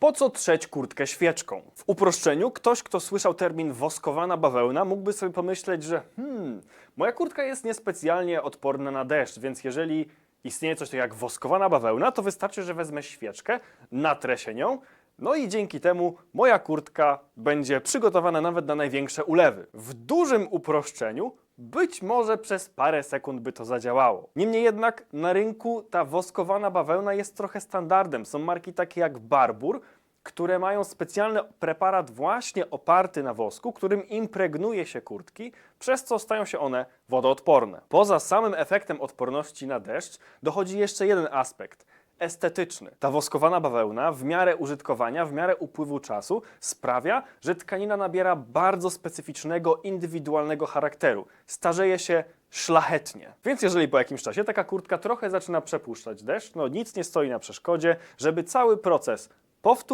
Po co trzeć kurtkę świeczką? W uproszczeniu, ktoś, kto słyszał termin woskowana bawełna, mógłby sobie pomyśleć, że hmm, moja kurtka jest niespecjalnie odporna na deszcz, więc jeżeli istnieje coś takiego jak woskowana bawełna, to wystarczy, że wezmę świeczkę, natrę się nią, no i dzięki temu moja kurtka będzie przygotowana nawet na największe ulewy. W dużym uproszczeniu być może przez parę sekund by to zadziałało. Niemniej jednak na rynku ta woskowana bawełna jest trochę standardem. Są marki takie jak Barbour, które mają specjalny preparat właśnie oparty na wosku, którym impregnuje się kurtki, przez co stają się one wodoodporne. Poza samym efektem odporności na deszcz dochodzi jeszcze jeden aspekt estetyczny. Ta woskowana bawełna w miarę użytkowania, w miarę upływu czasu sprawia, że tkanina nabiera bardzo specyficznego, indywidualnego charakteru. Starzeje się szlachetnie. Więc jeżeli po jakimś czasie taka kurtka trochę zaczyna przepuszczać deszcz, no nic nie stoi na przeszkodzie, żeby cały proces powtórzyć